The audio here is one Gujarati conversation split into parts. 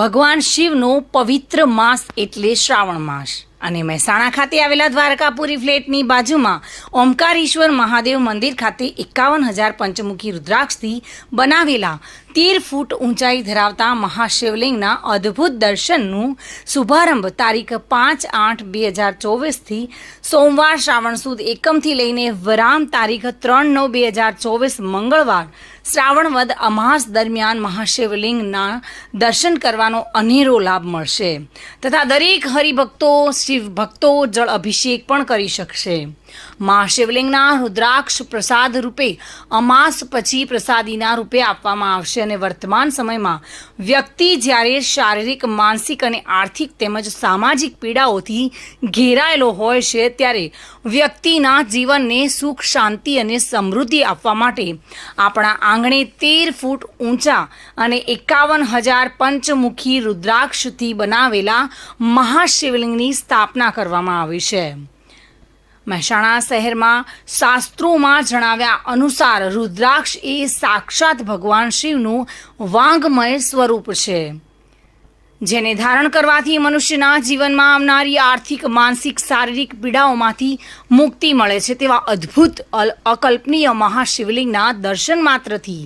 ભગવાન શિવનો પવિત્ર માસ એટલે શ્રાવણ માસ. અને મહેસાણા ખાતે આવેલા દ્વારકાપુરી ફ્લેટની બાજુમાં ઓમકારેશ્વર મહાદેવ મંદિર ખાતે એકાવન હજાર પંચમુખી રુદ્રાક્ષથી બનાવેલા તેર ફૂટ ઊંચાઈ ધરાવતા મહાશિવલિંગના અદ્ભુત દર્શનનું શુભારંભ તારીખ પાંચ આઠ બે હજાર ચોવીસથી સોમવાર શ્રાવણ સુદ એકમથી લઈને વરામ તારીખ ત્રણ નવ બે હજાર ચોવીસ મંગળવાર શ્રાવણ વદ અમાસ દરમિયાન મહાશિવલિંગના દર્શન કરવાનો અનેરો લાભ મળશે. તથા દરેક હરિભક્તો શિવ ભક્તો જળ અભિષેક પણ કરી શકશે. મહાશિવલિંગના રુદ્રાક્ષ પ્રસાદ રૂપે, અમાસ પછી પ્રસાદીના રૂપે આપવામાં આવશે અને વર્તમાન સમયમાં વ્યક્તિ જ્યારે શારીરિક, માનસિક અને આર્થિક તેમજ સામાજિક પીડાઓથી ઘેરાયેલો હોય છે, ત્યારે વ્યક્તિના જીવનને સુખ, શાંતિ અને સમૃદ્ધિ આપવા માટે આપણા આંગણે તેર ફૂટ ઊંચા અને એકાવન હજાર પંચમુખી રુદ્રાક્ષથી બનાવેલા મહાશિવલિંગની સ્થાપના કરવામાં આવી છે. મહેસાણા શહેરમાં શાસ્ત્રોમાં જણાવ્યા અનુસાર રુદ્રાક્ષ એ સાક્ષાત ભગવાન શિવનું વાંગમય સ્વરૂપ છે. જેને ધારણ કરવાથી મનુષ્યના જીવનમાં આવનારી આર્થિક, માનસિક, શારીરિક પીડાઓમાંથી મુક્તિ મળે છે તેવા અદ્ભુત અકલ્પનીય મહાશિવલિંગના દર્શન માત્રથી.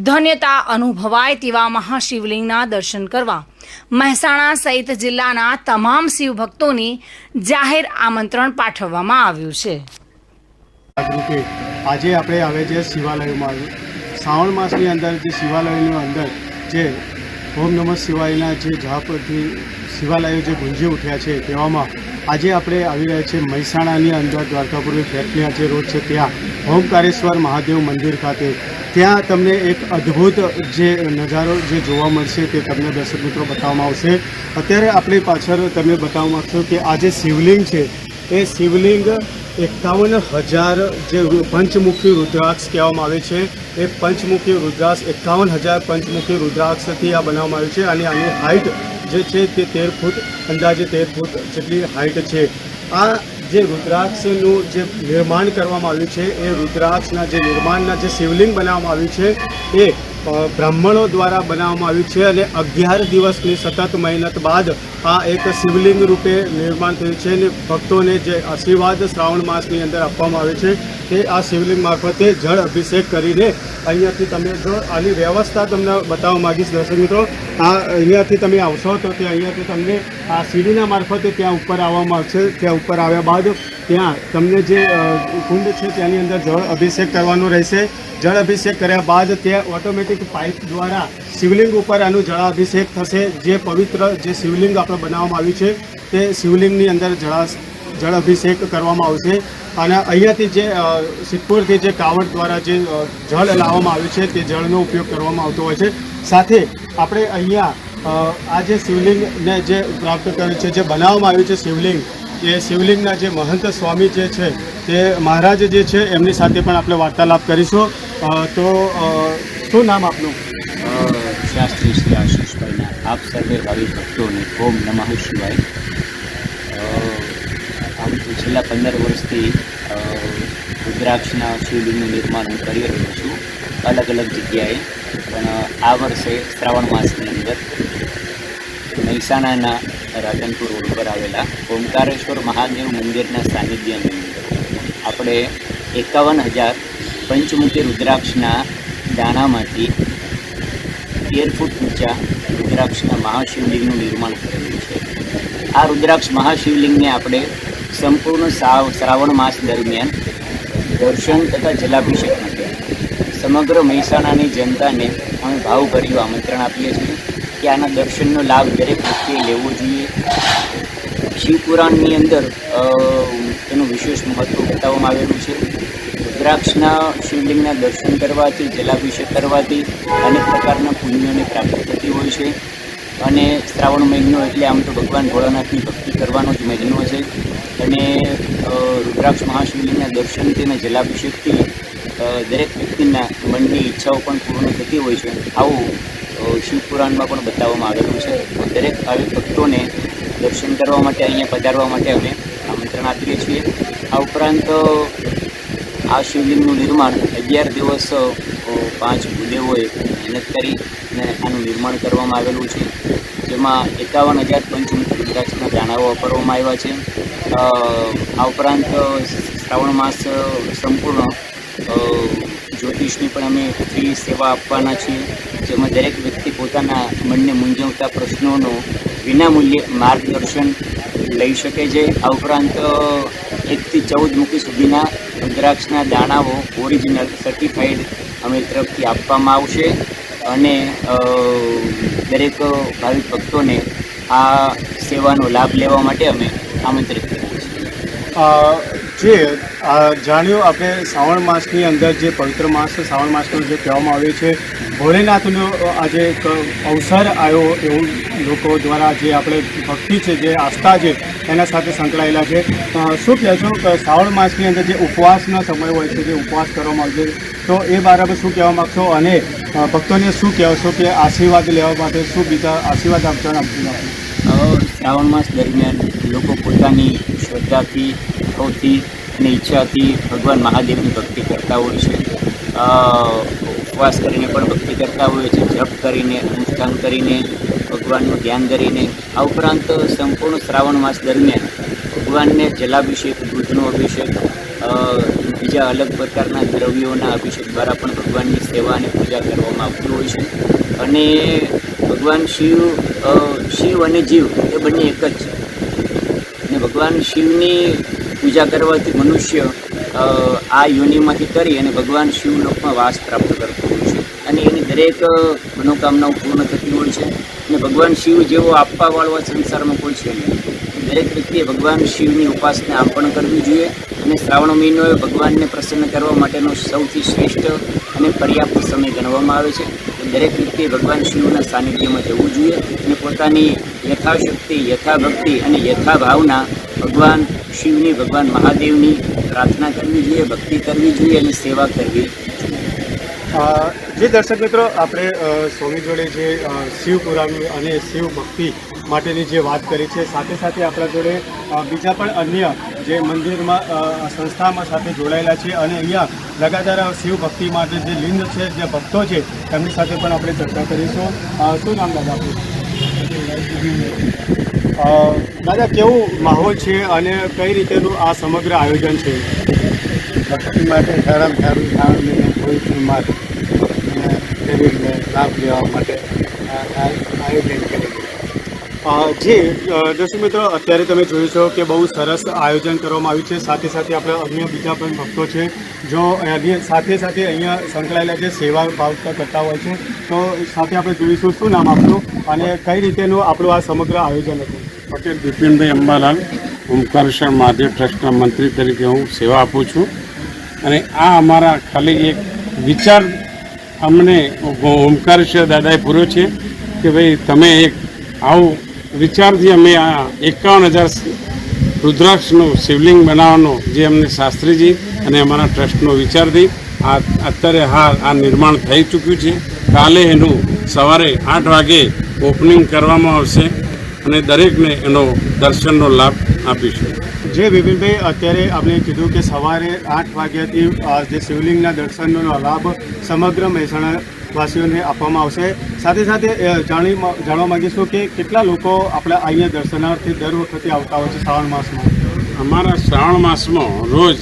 ધન્યતા અનુભવાય તેવા મહાશિવલિંગના દર્શન કરવા. મહેસાણા સહિત જિલ્લાના તમામ શિવભક્તોને જાહેર આમંત્રણ પાઠવવામાં આવ્યું છે. આજે આપણે આવે છે શિવાલયમાં શ્રાવણ માસની અંદર જે શિવાલયની અંદર જે ઓમ નમઃ શિવાયના જે જાપથી શિવાલયો જે ગુંજી ઉઠ્યા છે તેવામાં આજે આપણે આવી રહ્યા છીએ મહેસાણાની અંદર દ્વારકાપુરની ફ્લેટની જે રોડ છે ત્યાં ઓમકારેશ્વર મહાદેવ મંદિર ખાતે. ત્યાં તમને એક અદ્ભુત જે નજારો જે જોવા મળશે તે તમને દર્શક મિત્રો બતાવવામાં આવશે. અત્યારે આપણી પાછળ તમે બતાવવા માગશો કે આ જે શિવલિંગ છે એ શિવલિંગ એકાવન હજાર જે પંચમુખી રુદ્રાક્ષ કહેવામાં આવે છે. એ પંચમુખી રુદ્રાક્ષ એકાવન હજાર પંચમુખી રુદ્રાક્ષથી આ બનાવવામાં આવ્યું છે અને આની હાઇટ જે છે તે તેર ફૂટ, અંદાજે તેર ફૂટ જેટલી હાઇટ છે. આ જે રુદ્રાક્ષનું જે નિર્માણ કરવામાં આવ્યું છે, એ રુદ્રાક્ષના જે નિર્માણના જે શિવલિંગ બનાવવામાં આવ્યું છે, એ બ્રાહ્મણો દ્વારા બનાવવામાં આવ્યું છે અને અગિયાર દિવસની સતત મહેનત બાદ આ એક શિવલિંગ રૂપે નિર્માણ થયું છે અને ભક્તોને જે આશીર્વાદ શ્રાવણ માસની અંદર આપવામાં આવે છે તે આ શિવલિંગ મારફતે જળ અભિષેક કરીને અહીંયાથી તમે જો આની વ્યવસ્થા તમને બતાવવા માગીશ દર્શક મિત્રો, આ અહીંયાથી તમે આવશો તો તે અહીંયાથી તમને આ સીડીના મારફતે ત્યાં ઉપર આવવામાં આવશે. ત્યાં ઉપર આવ્યા બાદ ત્યાં તમને જે કુંડ છે ત્યાંની અંદર જળ અભિષેક કરવાનો રહેશે. જળ અભિષેક કર્યા બાદ ત્યાં ઓટોમેટિક પાઇપ દ્વારા શિવલિંગ ઉપર આનું જળાભિષેક થશે. જે પવિત્ર, જે શિવલિંગ આપણે બનાવવામાં આવ્યું છે, તે શિવલિંગની અંદર જળા જળ અભિષેક કરવામાં આવશે. અને અહીંયાથી જે સિદ્ધપુરથી જે કાવડ દ્વારા જે જળ લાવવામાં આવ્યું છે, તે જળનો ઉપયોગ કરવામાં આવતો હોય છે. સાથે આપણે અહીંયા આ જે શિવલિંગને જે પ્રાપ્ત કર્યું છે, જે બનાવવામાં આવ્યું છે શિવલિંગ એ શિવલિંગના જે મહંત સ્વામી જે છે, તે મહારાજ જે છે, એમની સાથે પણ આપણે વાર્તાલાપ કરીશું. તો શું નામ આપનું? શાસ્ત્રી શ્રી આશીષભાઈના. આપ સર્વે ભાવિ ભક્તોને ઓમ નમઃ શિવાય. આમ તો છેલ્લા પંદર વર્ષથી રુદ્રાક્ષના શિવલિંગનું નિર્માણ હું કરી રહ્યો છું. અલગ અલગ જગ્યાએ, પણ આ વર્ષે શ્રાવણ માસની અંદર મહેસાણાના રાધનપુર રોડ પર આવેલા ઓમકારેશ્વર મહાદેવ મંદિરના સાનિધ્યની આપણે એકાવન હજાર પંચમુખી રુદ્રાક્ષના દાણામાંથી તેર ફૂટ ઊંચા રુદ્રાક્ષના મહાશિવલિંગનું નિર્માણ કરેલું છે. આ રુદ્રાક્ષ મહાશિવલિંગને આપણે સંપૂર્ણ સાવ, શ્રાવણ માસ દરમિયાન દર્શન તથા જલાભિષેક માટે સમગ્ર મહેસાણાની જનતાને અમે ભાવભર્યું આમંત્રણ આપીએ છીએ. કે આના દર્શનનો લાભ દરેક વ્યક્તિએ લેવો જોઈએ. શિવપુરાણની અંદર તેનું વિશેષ મહત્ત્વ બતાવવામાં આવેલું છે. રુદ્રાક્ષના શિવલિંગના દર્શન કરવાથી, જલાભિષેક કરવાથી અનેક પ્રકારના પુણ્યોની પ્રાપ્તિ થતી હોય છે. અને શ્રાવણ મહિનો એટલે આમ તો ભગવાન ભોળાનાથની ભક્તિ કરવાનો જ મહિનો છે. અને રુદ્રાક્ષ મહાશિવલિંગના દર્શન તેના જલાભિષેકથી દરેક વ્યક્તિના મનની ઈચ્છાઓ પણ પૂર્ણ થતી હોય છે. આવું શિવપુરાણમાં પણ બતાવવામાં આવેલું છે. દરેક ભાવિક ભક્તોને દર્શન કરવા માટે, અહીંયા પધારવા માટે અમે આમંત્રણ આપીએ છીએ. આ ઉપરાંત, આ શિવલિંગનું નિર્માણ અગિયાર દિવસ પાંચ ભૂદેવોએ મહેનત કરી અને આનું નિર્માણ કરવામાં આવેલું છે. જેમાં એકાવન હજાર પંચમુખી રુદ્રાક્ષના દાણાઓ વાપરવામાં આવ્યા છે. આ ઉપરાંત, શ્રાવણ માસ સંપૂર્ણ જ્યોતિષની પણ અમે ફ્રી સેવા આપવાના છીએ, જેમાં દરેક વ્યક્તિ પોતાના મનને મૂંઝવતા પ્રશ્નોનો વિનામૂલ્યે માર્ગદર્શન લઈ શકે છે. આ ઉપરાંત, એકથી ચૌદ મુખી સુધીના રુદ્રાક્ષના દાણાઓ ઓરિજિનલ સર્ટિફાઈડ અમે તરફથી આપવામાં આવશે અને દરેક ભાવિક ભક્તોને આ સેવાનો લાભ લેવા માટે અમે આમંત્રિત કરીએ છીએ. જે જાણ્યું આપણે શ્રાવણ માસની અંદર જે પવિત્ર માસ છે શ્રાવણ માસનો જે કહેવામાં આવે છે ભોલેનાથનો આજે એક અવસર આવ્યો એવું લોકો દ્વારા જે આપણે ભક્તિ છે જે આસ્થા છે એના સાથે સંકળાયેલા છે. શું શું કહેશો કે શ્રાવણ માસની અંદર જે ઉપવાસનો સમય હોય છે જે ઉપવાસ કરવામાં આવે છે તો એ બારામાં શું કહેવા માગશો? અને ભક્તોને શું કહેશો કે આશીર્વાદ લેવા માટે શું બીજા આશીર્વાદ આપણે અ, શ્રાવણ માસ દરમિયાન લોકો પોતાની શ્રદ્ધાથી ભાવથી અને ઈચ્છાથી ભગવાન મહાદેવની ભક્તિ કરતા હોય છે. ઉપવાસ કરીને પણ ભક્તિ કરતા હોય છે, જપ કરીને, અનુષ્ઠાન કરીને, ભગવાનનું ધ્યાન કરીને આ ઉપરાંત સંપૂર્ણ શ્રાવણ માસ દરમિયાન ભગવાનને જલાભિષેક, દૂધનો અભિષેક બીજા અલગ પ્રકારના દ્રવ્યોના અભિષેક દ્વારા પણ ભગવાનની સેવા અને પૂજા કરવામાં આવતી હોય છે. અને ભગવાન શિવ શિવ અને જીવ એ બંને એક જ છે. અને ભગવાન શિવની પૂજા કરવાથી મનુષ્ય આ યોનિમાંથી તરી અને ભગવાન શિવલોકમાં વાસ પ્રાપ્ત કરતો હોય છે. અને એની દરેક મનોકામનાઓ પૂર્ણ થતી હોય છે અને ભગવાન શિવ જેવો આપવાવાળો સંસારમાં કોઈ છે નહીં. દરેક વ્યક્તિએ ભગવાન શિવની ઉપાસના આમ કરવી જોઈએ અને શ્રાવણ મહિનો એ ભગવાનને પ્રસન્ન કરવા માટેનો સૌથી શ્રેષ્ઠ અને પર્યાપ્ત સમય ગણવામાં આવે છે. દરેક વ્યક્તિએ ભગવાન શિવના સાનિધ્યમાં જવું જોઈએ અને પોતાની યથાશક્તિ, યથાભક્તિ અને યથાભાવના ભગવાન શિવની, ભગવાન મહાદેવની પ્રાર્થના કરવી જોઈએ, ભક્તિ કરવી જોઈએ અને સેવા કરવી જે દર્શક મિત્રો, આપણે સ્વામી જોડે જે શિવ પુરાણી અને શિવ ભક્તિ માટેની જે વાત કરી છે, સાથે સાથે આપણા જોડે બીજા પણ અન્ય જે મંદિરમાં સંસ્થામાં સાથે જોડાયેલા છે અને અહીંયા લગાતાર શિવ ભક્તિ માટે જે લિંગ છે, જે ભક્તો છે, તેમની સાથે પણ આપણે ચર્ચા કરીશું. શું નામ દાદા આપણું દાદા કેવું માહોલ છે અને કઈ રીતેનું આ સમગ્ર આયોજન છે? ભક્તિ માટે સારામાં સારું સારું માસ અને શરીરને લાભ લેવા માટે આયોજન કરેલું અ, જી દર્શક મિત્રો અત્યારે તમે જોયું છો કે બહુ સરસ આયોજન કરવામાં આવ્યું છે. સાથે સાથે આપણે અન્ય બીજા પણ ભક્તો છે. જો સાથે સાથે અહીંયા સંકળાયેલા જે સેવા ભાવ કરતા હોય છે તો સાથે આપણે જોઈશું શું નામ આપનું અને કઈ રીતેનું આપણું આ સમગ્ર આયોજન હતું? પટેલ બિપિનભાઈ અંબાલાલ ઓમકારેશ્વર મહાદેવ ટ્રસ્ટના મંત્રી તરીકે હું સેવા આપું છું. અને આ અમારા ખાલી એક વિચાર અમને ઓમકારેશ્વર દાદાએ પૂર્યો છે કે ભાઈ તમે એક આવું વિચારથી અમે આ એકાવન હજાર રુદ્રાક્ષનું શિવલિંગ બનાવવાનો જે અમને શાસ્ત્રીજી અને અમારા ટ્રસ્ટનો વિચારથી આ અત્યારે હાલ આ નિર્માણ થઈ ચૂક્યું છે. કાલે એનું સવારે આઠ વાગે ઓપનિંગ કરવામાં આવશે. અને દરેકને એનો દર્શનનો લાભ આપીશું. જે વિપિનભાઈ અત્યારે આપણે કીધું કે સવારે આઠ વાગ્યાથી જે શિવલિંગના દર્શનનો લાભ સમગ્ર મહેસાણા વાસીઓને આપવામાં આવશે. સાથે સાથે જાણી જાણવા માંગીશું કે કેટલા લોકો આપણા અહીંયા દર્શનાર્થી દર વખતે આવતા હોય છે શ્રાવણ માસમાં? અમારા શ્રાવણ માસમાં રોજ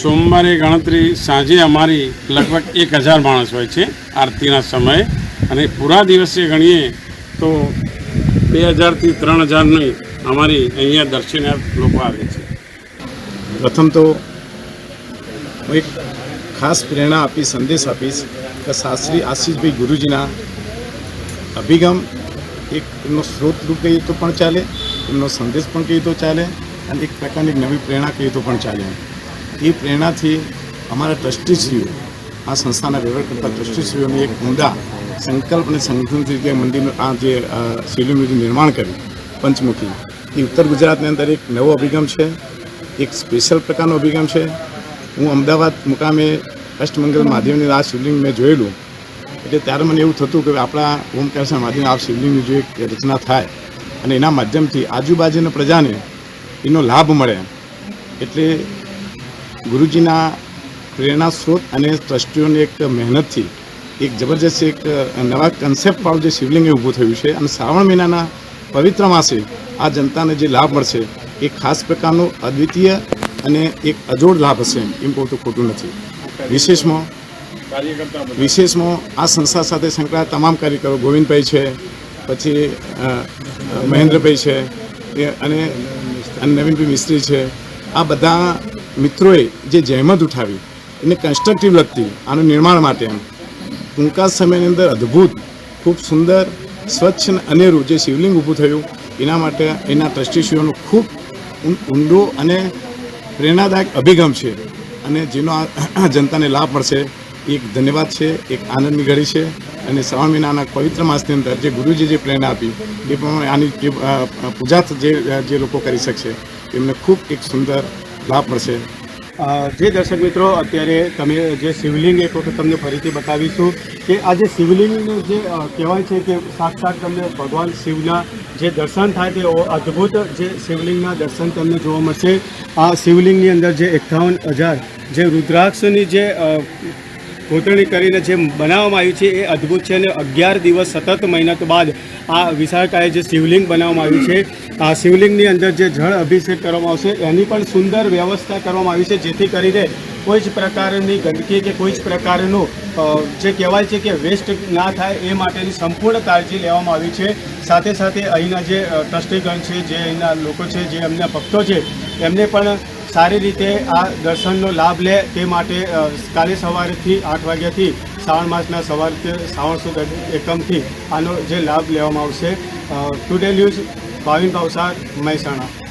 સોમવારે ગણતરી સાંજે અમારી લગભગ એક હજાર માણસ હોય છે આરતીના સમયે. અને પૂરા દિવસે ગણીએ તો બે હજારથી ત્રણ હજારની અમારી અહીંયા દર્શનાર્થ લોકો આવે છે. પ્રથમ તો હું એક ખાસ પ્રેરણા આપી, સંદેશ આપીશ કે શાસ્ત્રી આશીષભાઈ ગુરુજીના અભિગમ એક એમનો સ્ત્રોત રૂપ કહીએ તો પણ ચાલે, એમનો સંદેશ પણ કહીએ તો ચાલે અને એક પ્રકારની નવી પ્રેરણા કહીએ તો પણ ચાલે. એ પ્રેરણાથી અમારા ટ્રસ્ટીશ્રીઓ, આ સંસ્થાના વ્યવહાર કરતા ટ્રસ્ટીશ્રીઓની એક ઉમદા સંકલ્પ અને સંગઠન તરીકે મંદિરનું આ જે શિવલિંગનું નિર્માણ કર્યું, પંચમુખી, એ ઉત્તર ગુજરાતની અંદર એક નવો અભિગમ છે, એક સ્પેશિયલ પ્રકારનો અભિગમ છે. હું અમદાવાદ મુકામે અષ્ટમંગલ મહાદેવની આ શિવલિંગ મેં જોયેલું, એટલે ત્યારે મને એવું થતું કે આપણા ઓમકારેશ્વર મહાદેવ આ શિવલિંગની જો એક રચના થાય અને એના માધ્યમથી આજુબાજુના પ્રજાને એનો લાભ મળે. એટલે ગુરુજીના પ્રેરણા સ્ત્રોત અને ટ્રસ્ટીઓની એક મહેનતથી એક જબરજસ્ત એક નવા કન્સેપ્ટવાળું જે શિવલિંગ ઊભું થયું છે અને શ્રાવણ મહિનાના પવિત્ર માસે આ જનતાને જે લાભ મળશે એ ખાસ પ્રકારનો અદ્વિતીય અને એક અજોડ લાભ હશે એમ કહું તો ખોટું નથી. વિશેષમાં વિશેષમાં આ સંસ્થા સાથે સંકળાયેલા તમામ કાર્યકરો ગોવિંદભાઈ છે, પછી મહેન્દ્રભાઈ છે અને નવીનભાઈ મિસ્ત્રી છે. આ બધા મિત્રોએ જે જહેમત ઉઠાવી, એને કન્સ્ટ્રક્ટિવ લગતી આનું નિર્માણ માટે એમ ટૂંકા સમયની અંદર અદ્ભુત, ખૂબ સુંદર, સ્વચ્છ અને અનેરું જે શિવલિંગ ઊભું થયું, એના માટે એના ટ્રસ્ટીશ્રીઓનો ખૂબ ઊંડો અને પ્રેરણાદાયક અભિગમ છે. અને જેનો આ જનતાને લાભ મળશે. એક ધન્યવાદ છે, એક આનંદની ઘડી છે અને શ્રાવણ મહિનાના પવિત્ર માસની અંદર જે ગુરુજી જે પ્રેરણા આપી, એ પ્રમાણે આની પૂજા જે જે લોકો કરી શકશે, એમને ખૂબ એક સુંદર લાભ મળશે. જે દર્શક મિત્રો, અત્યારે તમે જે શિવલિંગ એક વખત તમને ફરીથી બતાવીશું કે આ જે શિવલિંગનું જે કહેવાય છે કે સાક્ષાત તમને ભગવાન શિવના જે દર્શન થાય તે અદ્ભુત જે શિવલિંગના દર્શન તમને જોવા મળશે. આ શિવલિંગની અંદર જે એકાવન હજાર જે રુદ્રાક્ષની જે કોતરણી કરીને જે બનાવવામાં આવ્યું છે એ અદ્ભુત છે અને અગિયાર દિવસ સતત મહેનત બાદ આ વિશાળકાએ જે શિવલિંગ બનાવવામાં આવ્યું છે, આ શિવલિંગની અંદર જે જળ અભિષેક કરવામાં આવશે, એની પણ સુંદર વ્યવસ્થા કરવામાં આવી છે, જેથી કરીને કોઈ જ પ્રકારની ગંદકી કે કોઈ જ પ્રકારનું જે કહેવાય છે કે વેસ્ટ ના થાય એ માટેની સંપૂર્ણ કાળજી લેવામાં આવી છે. સાથે સાથે અહીંના જે ટ્રસ્ટીગણ છે, જે અહીંના લોકો છે, જે એમના ભક્તો છે, એમને પણ સારી રીતે આ દર્શનનો લાભ લે તે માટે કાલે સવારથી આઠ વાગ્યાથી શ્રાવણ માસના સવારથી શ્રાવણ સુદ એકમથી આનો જે લાભ લેવામાં આવશે ટુડે ન્યૂઝ ભાવિન ભાવસાર મહેસાણા.